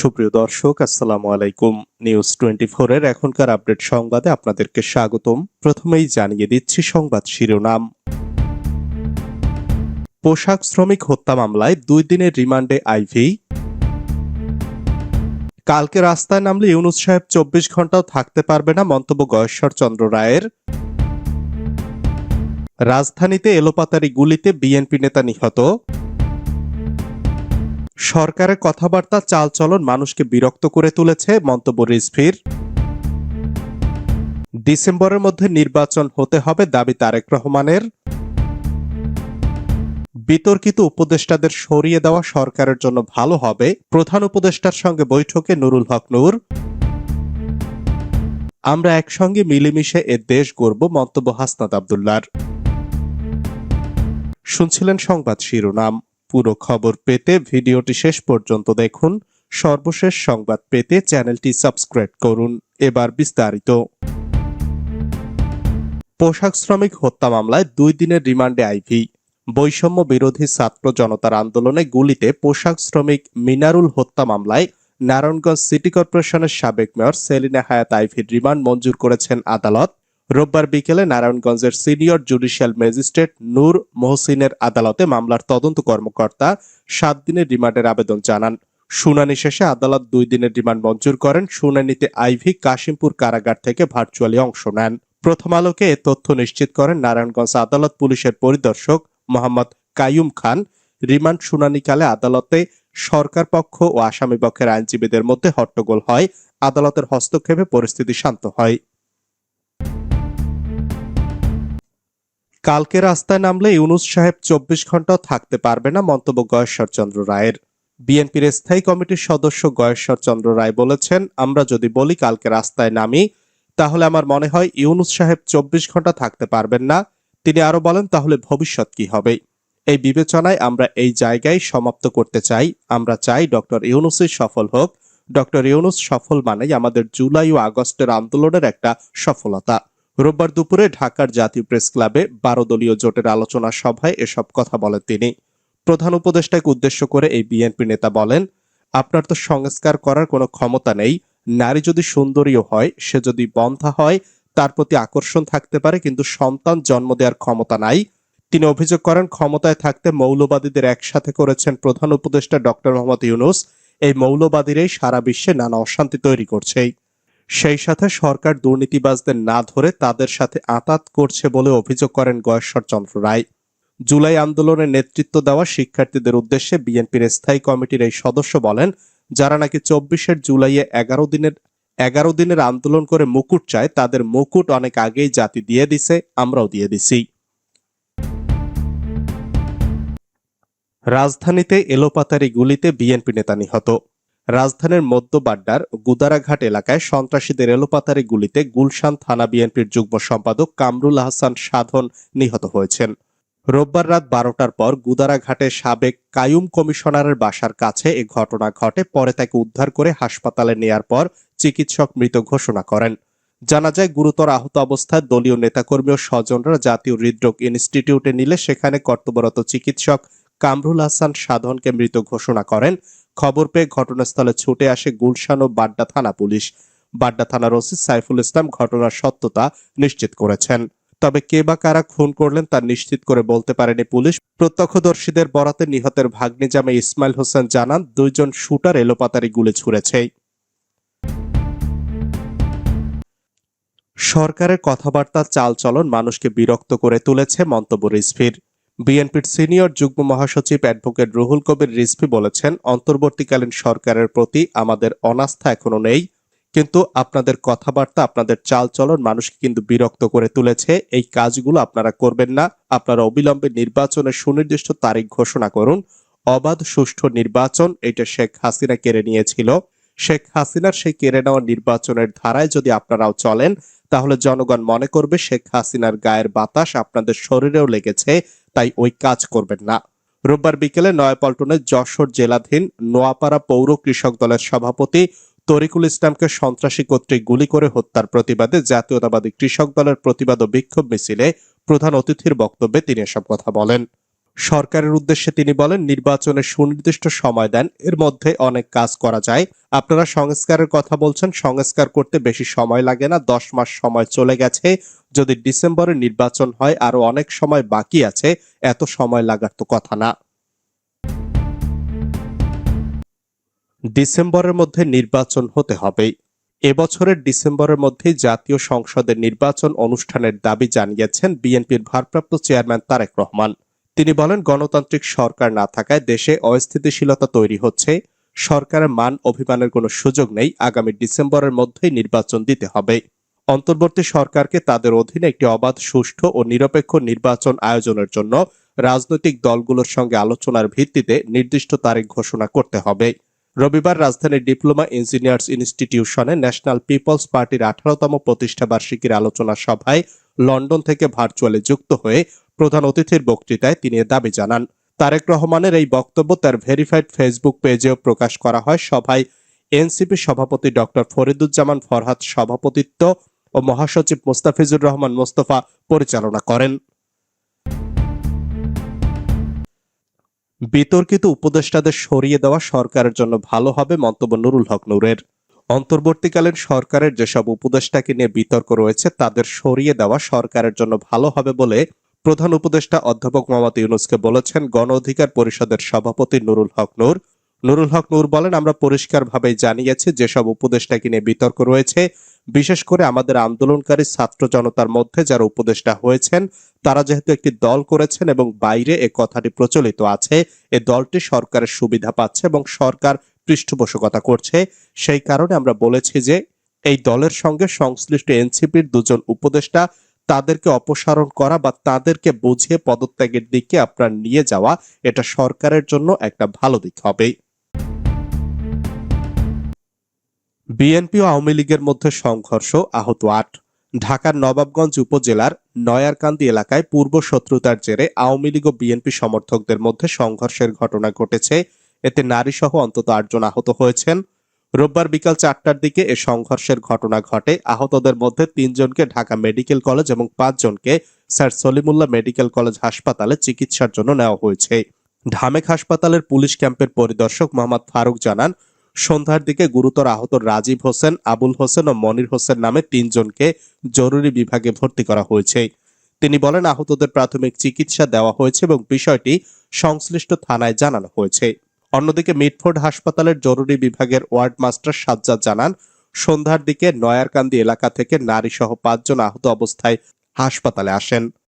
সুপ্রিয় দর্শক, আসসালামু আলাইকুম। নিউজ টোয়েন্টি এর এখনকার আপডেট সংবাদে আপনাদেরকে স্বাগতম। প্রথমেই জানিয়ে দিচ্ছি সংবাদ শিরোনাম। পোশাক শ্রমিক হত্যা মামলায় দুই দিনের রিমান্ডে আইভি। কালকে রাস্তায় নামলে ইউনুস সাহেব চব্বিশ ঘন্টাও থাকতে পারবে না মন্তব্য গয়েশ্বর চন্দ্র রায়ের। রাজধানীতে এলোপাতারি গুলিতে বিএনপি নেতা নিহত। সরকারের কথাবার্তা, চালচলন মানুষকে বিরক্ত করে তুলেছে মন্তব্য রিজভির। ডিসেম্বরের মধ্যে নির্বাচন হতে হবে দাবি তারেক রহমানের। বিতর্কিত উপদেষ্টাদের সরিয়ে দেওয়া সরকারের জন্য ভালো হবে, প্রধান উপদেষ্টার সঙ্গে বৈঠকে নুরুল হক নূর। আমরা একসঙ্গে মিলেমিশে এ দেশ গড়ব, মন্তব্য হাসনাত আবদুল্লার। শুনছিলেন সংবাদ শিরোনাম। পুরো খবর পেতে ভিডিওটি শেষ পর্যন্ত দেখুন। সর্বশেষ সংবাদ পেতে চ্যানেলটি সাবস্ক্রাইব করুন। এবার বিস্তারিত। পোশাক শ্রমিক হত্যা মামলায় দুই দিনের রিমান্ডে আইভি। বৈষম্য বিরোধী ছাত্র জনতার আন্দোলনে গুলিতে পোশাক শ্রমিক মিনারুল হত্যা মামলায় নারায়ণগঞ্জ সিটি কর্পোরেশনের সাবেক মেয়র সেলিনা হায়াত আইভির রিমান্ড মঞ্জুর করেছেন আদালত। রোববার বিকেলে নারায়ণগঞ্জের সিনিয়র জুডিশিয়াল ম্যাজিস্ট্রেট নূর মোহসিনের আদালতে মামলার তদন্ত কর্মকর্তা সাত দিনের রিমান্ডের আবেদন জানান। শুনানি শেষে আদালত দুই দিনের রিমান্ড মঞ্জুর করেন। শুনানিতে আইভি কাশিমপুর কারাগার থেকে ভার্চুয়ালি অংশ নেন। প্রথম আলোকে এ তথ্য নিশ্চিত করেন নারায়ণগঞ্জ আদালত পুলিশের পরিদর্শক মোহাম্মদ কাইয়ুম খান। রিমান্ড শুনানিকালে আদালতে সরকার পক্ষ ও আসামি পক্ষের আইনজীবীদের মধ্যে হট্টগোল হয়। আদালতের হস্তক্ষেপে পরিস্থিতি শান্ত হয়। কালকে রাস্তায় নামলে ইউনুস সাহেব চব্বিশ ঘন্টাও থাকতে পারবে না, মন্তব্য গয়েশ্বর চন্দ্র রায়ের। বিএনপির স্থায়ী কমিটির সদস্য গয়েশ্বর চন্দ্র রায় বলেছেন, আমরা যদি বলি কালকে রাস্তায় নামি, তাহলে আমার মনে হয় ইউনুস সাহেব চব্বিশ ঘণ্টা থাকতে পারবেন না। তিনি আরও বলেন, তাহলে ভবিষ্যৎ কি হবে? এই বিবেচনায় আমরা এই জায়গায় সমাপ্ত করতে চাই। আমরা চাই ডক্টর ইউনুসই সফল হোক। ডক্টর ইউনুস সফল মানেই আমাদের জুলাই ও আগস্টের আন্দোলনের একটা সফলতা। রোববার দুপুরে ঢাকার জাতীয় প্রেস ক্লাবে বারো দলীয় জোটের আলোচনা সভায় এসব কথা বলেন তিনি। প্রধান উপদেষ্টাকে উদ্দেশ্য করে এই বিএনপি নেতা বলেন, আপনার তো সংস্কার করার কোনো ক্ষমতা নেই। নারী যদি সুন্দরীও হয়, সে যদি বন্ধা হয়, তার প্রতি আকর্ষণ থাকতে পারে, কিন্তু সন্তান জন্ম দেওয়ার ক্ষমতা নাই। তিনি অভিযোগ করেন, ক্ষমতায় থাকতে মৌলবাদীদের একসাথে করেছেন প্রধান উপদেষ্টা ডক্টর মোহাম্মদ ইউনুস। এই মৌলবাদীরাই সারা বিশ্বে নানা অশান্তি তৈরি করছে। সেই সাথে সরকার দুর্নীতিবাজদের না ধরে তাদের সাথে আতাত করছে বলে অভিযোগ করেন গয়েশ্বর চন্দ্র রায়। জুলাই আন্দোলনে নেতৃত্ব দেওয়া শিক্ষার্থীদের উদ্দেশ্যে বিএনপির স্থায়ী কমিটির এই সদস্য বলেন, যারা নাকি চব্বিশের জুলাইয়ে এগারো দিনের এগারো দিনের আন্দোলন করে মুকুট চায়, তাদের মুকুট অনেক আগেই জাতি দিয়ে দিছে, আমরাও দিয়ে দিছি। রাজধানীতে এলোপাতারি গুলিতে বিএনপি নেতা নিহত। রাজধানীর মধ্য বাড্ডার গুদারাঘাট এলাকায় সন্ত্রাসীদের এলোপাতারি গুলিতে গুলশান থানা বিএনপির যুগ্ম সম্পাদক কামরুল আহসান সাধন নিহত হয়েছেন। রোববার রাত বারোটার পর গুদারাঘাটে সাবেক কায়ুম কমিশনারের বাসার কাছে এ ঘটনা ঘটে, পরে তাকে উদ্ধার করে হাসপাতালে নেয়ার পর চিকিৎসক মৃত ঘোষণা করেন। জানা যায়, গুরুতর আহত অবস্থায় দলীয় নেতাকর্মী ও স্বজনরা জাতীয় হৃদরোগ ইনস্টিটিউটে নিলে সেখানে কর্তব্যরত চিকিৎসক কামরুল হাসান সাধনকে মৃত ঘোষণা করেন। খবর পেয়ে ঘটনাস্থলে ছুটে আসে গুলশান ও বাড্ডা থানা পুলিশ। বাড্ডা থানার ওসি সাইফুল ইসলাম ঘটনার সত্যতা নিশ্চিত করেছেন। তবে কে বা কারা খুন করলেন তা নিশ্চিত করে বলতে পারেনি পুলিশ। প্রত্যক্ষদর্শীদের বরাতে নিহতের ভাগ্নি জামে ইসমাইল হোসেন জানান, দুইজন শুটার এলোপাতারি গুলি ছুড়েছে সরকারের কথাবার্তা, চালচলন মানুষকে বিরক্ত করে তুলেছে মন্তব্য রিজভির। বিএনপির সিনিয়র যুগ্ম মহাসচিব অ্যাডভোকেট রুহুল কবির রিজভি বলেছেন, অন্তর্বর্তীকালীন সরকারের প্রতি আমাদের অনাস্থা এখনও নেই। কিন্তু আপনাদের কথাবার্তা, আপনাদের চালচলন মানুষকে কিন্তু বিরক্ত করে তুলেছে। এই কাজগুলো আপনারা করবেন না। আপনারা অবিলম্বে নির্বাচনের সুনির্দিষ্ট তারিখ ঘোষণা করুন। অবাধ, সুষ্ঠু নির্বাচন, এটা শেখ হাসিনা কেড়ে নিয়েছিল। শেখ হাসিনার সেই কেড়ে নেওয়া নির্বাচনের ধারায় যদি আপনারাও চলেন, তাহলে জনগণ মনে করবে শেখ হাসিনার গায়ের বাতাস আপনাদের শরীরেও লেগেছে। তাই ওই কাজ করবেন না। রোববার বিকেলে নয়াপল্টনের যশোর জেলাধীন নোয়াপাড়া পৌর কৃষক দলের সভাপতি তরিকুল ইসলামকে সন্ত্রাসী কর্তৃক গুলি করে হত্যার প্রতিবাদে জাতীয়তাবাদী কৃষক দলের প্রতিবাদ ও বিক্ষোভ মিছিলে প্রধান অতিথির বক্তব্যে তিনি এসব কথা বলেন। সরকারের উদ্দেশ্যে তিনি বলেন, নির্বাচনের সুনির্দিষ্ট সময় দেন, এর মধ্যে অনেক কাজ করা যায়। আপনারা সংস্কারের কথা বলছেন, সংস্কার করতে বেশি সময় লাগে না, দশ মাস সময় চলে গেছে। যদি ডিসেম্বরে নির্বাচন হয় আরও অনেক সময় বাকি আছে, এত সময় লাগার তো কথা না। ডিসেম্বরের মধ্যে নির্বাচন হতে হবেই এবছরের ডিসেম্বরের মধ্যেই জাতীয় সংসদের নির্বাচন অনুষ্ঠানের দাবি জানিয়েছেন বিএনপির ভারপ্রাপ্ত চেয়ারম্যান তারেক রহমান। তিনি বলেন, গণতান্ত্রিক সরকার না থাকায় দেশে অস্থিতিশীলতা তৈরি হচ্ছে। সরকারের মান অভিমানের কোনো সুযোগ নেই। আগামী ডিসেম্বরের মধ্যেই নির্বাচন দিতে হবে। অন্তর্বর্তী সরকারকে তাদের অধীনে একটি অবাধ, সুষ্ঠু ও নিরপেক্ষ নির্বাচন আয়োজনের জন্য রাজনৈতিক দলগুলোর সঙ্গে আলোচনার ভিত্তিতে নির্দিষ্ট তারিখ ঘোষণা করতে হবে। রবিবার রাজধানীর ডিপ্লোমা ইঞ্জিনিয়ার্স ইনস্টিটিউশনে ন্যাশনাল পিপলস পার্টির আঠারোতম প্রতিষ্ঠা বার্ষিকীর আলোচনা সভায় লন্ডন থেকে ভার্চুয়ালি যুক্ত হয়ে প্রধান অতিথির বক্তৃতায় তিনি দাবি জানান। তারেক রহমানের এই বক্তব্য তার ভেরিফাইড ফেসবুক পেজেও প্রকাশ করা হয়। সভায় এনসিপি সভাপতি ডক্টর ফরিদুজ্জামান ফরহাদ সভাপতিত্ব ও মহাসচিব মোস্তাফিজুর রহমান মোস্তফা পরিচালনা করেন। বিতর্কিত উপদেষ্টাদের সরিয়ে দেওয়া সরকারের জন্য ভালো হবে মন্তব্য নুরুল হক নূরের। অন্তর্বর্তীকালীন সরকারের যেসব উপদেষ্টাকে নিয়ে বিতর্ক রয়েছে, তাদের সরিয়ে দেওয়া সরকারের জন্য ভালো হবে বলে প্রধান উপদেষ্টা অধ্যাপক মোহাম্মদ ইউনুসকে বলেছেন। গণ অধিকার পরিষদের সভাপতি নুরুল হক নূর নুরুল হক নূর বলেন, আমরা পরিষ্কারভাবে জানিয়েছি যেসব উপদেষ্টাকে নিয়ে বিতর্ক রয়েছে, বিশেষ করে আমাদের আন্দোলনকারী ছাত্র জনতার মধ্যে যারা উপদেষ্টা হয়েছেন, তারা যেহেতু একটি দল করেছেন এবং বাইরে এ কথাটি প্রচলিত আছে, এ দলটি সরকারের সুবিধা পাচ্ছে এবং সরকার পৃষ্ঠপোষকতা করছে। সেই কারণে আমরা বলেছি যে, এই দলের সঙ্গে সংশ্লিষ্ট এনসিপির দুজন উপদেষ্টা, তাদেরকে অপসারণ করা বা তাদেরকে বুঝিয়ে পদত্যাগের দিকে আপনার নিয়ে যাওয়া, এটা সরকারের জন্য একটা ভালো দিক হবে। বিএনপি ও আওয়ামী লীগের মধ্যে সংঘর্ষ আহত আট। ঢাকার নবাবগঞ্জ উপজেলার নয়ারকান্দি এলাকায় পূর্ব শত্রুতার জেরে আওয়ামী লীগ ও বিএনপি সমর্থকদের মধ্যে সংঘর্ষের ঘটনা ঘটেছে। এতে নারীসহ অন্তত আটজন আহত হয়েছেন। রোববার বিকাল চারটার দিকে এ সংঘর্ষের ঘটনা ঘটে। আহতদের মধ্যে তিনজনকে ঢাকা মেডিকেল কলেজ এবং পাঁচজনকে স্যার সলিমুল্লাহ মেডিকেল কলেজ হাসপাতালে চিকিৎসার জন্য নেওয়া হয়েছে। ঢামেক হাসপাতালের পুলিশ ক্যাম্পের পরিদর্শক মোহাম্মদ ফারুক জানান সন্ধ্যার দিকে গুরুতর আহত রাজীব হোসেন, আবুল হোসেন ও মনির হোসেন নামে তিনজনকে জরুরি বিভাগে ভর্তি করা হয়েছে। তিনি বলেন, আহতদের প্রাথমিক চিকিৎসা দেওয়া হয়েছে এবং বিষয়টি সংশ্লিষ্ট থানায় জানানো হয়েছে। অন্যদিকে মিটফোর্ড হাসপাতালের জরুরি বিভাগের ওয়ার্ড মাস্টার সাজ্জাদ জানান, সন্ধ্যার দিকে নয়ারকান্দি এলাকা থেকে নারী সহ পাঁচজন আহত অবস্থায় হাসপাতালে আসেন।